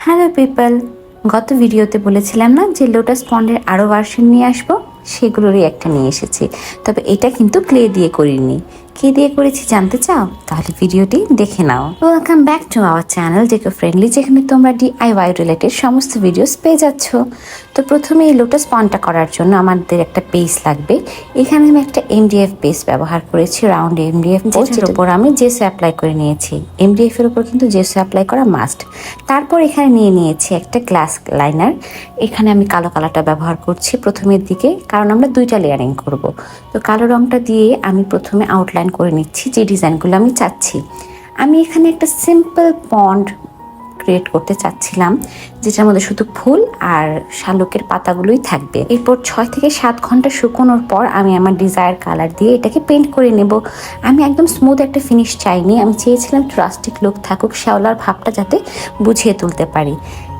Hello people গত ভিডিওতে বলেছিলাম না যে লোটাস পন্ডের আরও ভার্সন নিয়ে আসব? সেগুলোরই একটা নিয়ে এসেছি। তবে এটা কিন্তু ক্লে দিয়ে করিনি। কি দিয়ে করেছি জানতে চাও? তাহলে ভিডিওটি দেখে নাও। Welcome back to our channel deco friendly যেখানে তোমরা ডিআইওয়াই রিলেটেড সমস্ত ভিডিওস পেয়ে যাচ্ছ। তো প্রথমে এই লোটাস পন্ডটা করার জন্য আমাদের একটা পেস লাগবে। এখানে আমি একটা এমডিএফ পেস ব্যবহার করেছি রাউন্ড এমডিএফ যেটার উপর আমি জেসো অ্যাপ্লাই করে নিয়েছি। এমডিএফ এর উপর কিন্তু জেসো অ্যাপ্লাই করা মাস্ট তারপর এখানে নিয়ে নিয়েছি একটা গ্লাস লাইনার এখানে আমি কালো কালারটা ব্যবহার করছি প্রথমের দিকে কারণ আমরা দুইটা লেয়ারিং করব। তো কালো রংটা দিয়ে আমি প্রথমে আউটলাইন করে নিচ্ছি, যে ডিজাইনগুলো আমি চাচ্ছি। আমি এখানে একটা সিম্পল পন্ড ক্রিয়েট করতে চাচ্ছিলাম, যেটার মধ্যে শুধু ফুল আর শালুকের পাতাগুলোই থাকবে। এরপর ছয় থেকে সাত ঘণ্টা শুকোনোর পর আমি আমার ডিজায়ার কালার দিয়ে এটাকে পেন্ট করে নেব। আমি একদম স্মুথ একটা ফিনিশ চাইনি, আমি চেয়েছিলাম ট্রাস্টিক লুক থাকুক, শ্যাওলার ভাবটা যাতে বুঝিয়ে তুলতে পারি।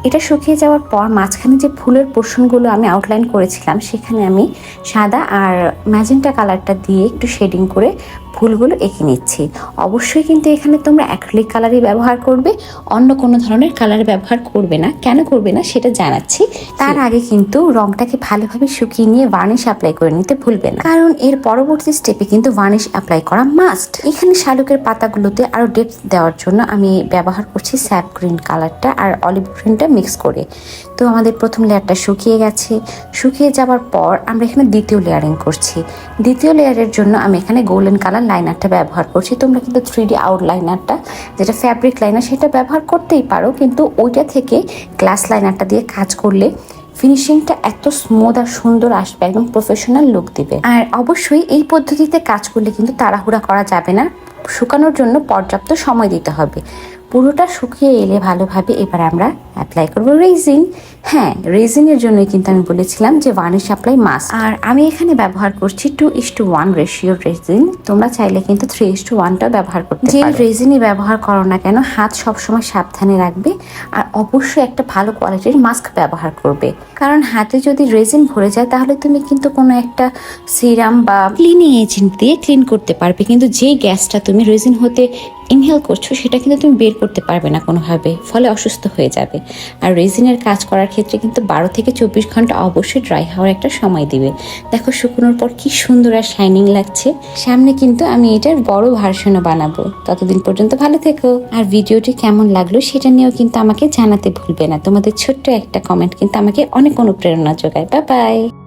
এটা শুকিয়ে যাওয়ার পর মাঝখানে যে ফুলের পোর্শনগুলো আমি আউটলাইন করেছিলাম, সেখানে আমি সাদা আর ম্যাজেন্টা কালারটা দিয়ে একটু শেডিং করে ফুলগুলো এঁকে নিচ্ছি। অবশ্যই কিন্তু এখানে তোমরা অ্যাক্রিলিক কালারই ব্যবহার করবে অন্য কোনো ধরনের কালার ব্যবহার করবে না। কেন করবে না সেটা জানাচ্ছি। তার আগে কিন্তু রংটাকে ভালোভাবে শুকিয়ে নিয়ে ভার্নিশ অ্যাপ্লাই করে নিতে ভুলবে না। কারণ এর পরবর্তী স্টেপে কিন্তু ভার্নিশ অ্যাপ্লাই করা মাস্ট এখানে শালুকের পাতাগুলোতে আরও ডেপথ দেওয়ার জন্য আমি ব্যবহার করছি স্যাপ গ্রিন কালারটা আর অলিভ গ্রিনটা মিক্স করে। তো আমাদের প্রথম লেয়ারটা শুকিয়ে গেছে। শুকিয়ে যাওয়ার পর আমরা এখানে দ্বিতীয় লেয়ারিং করছি। দ্বিতীয় লেয়ারের জন্য আমি এখানে গোল্ডেন কালার লাইনারটা ব্যবহার করছি। তোমরা কিন্তু থ্রি ডি আউট লাইনারটা যেটা ফ্যাব্রিক লাইনার সেটা ব্যবহার করতেই পারো। কিন্তু ওইটা থেকে গ্লাস লাইনারটা দিয়ে কাজ করলে ফিনিশিংটা এত স্মুথ আর সুন্দর আসবে, একদম প্রফেশনাল লুক দিবে। আর অবশ্যই এই পদ্ধতিতে কাজ করলে কিন্তু তাড়াহুড়া করা যাবে না। শুকানোর জন্য পর্যাপ্ত সময় দিতে হবে। পুরোটা শুকিয়ে এলে ভালোভাবে এবার আমরা অ্যাপ্লাই করব রেজিন হ্যাঁ রেজিনের জন্যই কিন্তু আমি বলেছিলাম যে ভার্নিশ অ্যাপ্লাই মাস আর আমি এখানে ব্যবহার করছি টু ইস টু ওয়ান রেশিওর রেজিন তোমরা চাইলে কিন্তু থ্রি ইস টু ওয়ানটাও ব্যবহার করতে যে রেজিনই ব্যবহার করো না কেন হাত সবসময় সাবধানে রাখবে আর অবশ্যই একটা ভালো কোয়ালিটির মাস্ক ব্যবহার করবে। কারণ হাতে যদি রেজিন ভরে যায় তাহলে তুমি কিন্তু কোনো একটা সিরাম বা ক্লিনিং এজেন্ট দিয়ে ক্লিন করতে পারবে। কিন্তু যেই গ্যাসটা তুমি রেজিন হতে ইনহেল করছ, সেটা কিন্তু তুমি বের করতে পারবে না কোনোভাবে, ফলে অসুস্থ হয়ে যাবে। আর রেজিনের কাজ করার ক্ষেত্রে কিন্তু বারো থেকে চব্বিশ ঘণ্টা অবশ্যই ড্রাই হওয়ার একটা সময় দিবে। দেখো শুকনোর পর কি সুন্দর আর শাইনিং লাগছে। সামনে কিন্তু আমি এটার বড় ভার্সনও বানাবো। ততদিন পর্যন্ত ভালো থেকো। আর ভিডিওটি কেমন লাগল সেটা নিয়েও কিন্তু আমাকে জানাতে ভুলবে না। তোমাদের ছোট্ট একটা কমেন্ট কিন্তু আমাকে অনেক অনুপ্রেরণা যোগায়। বা বাই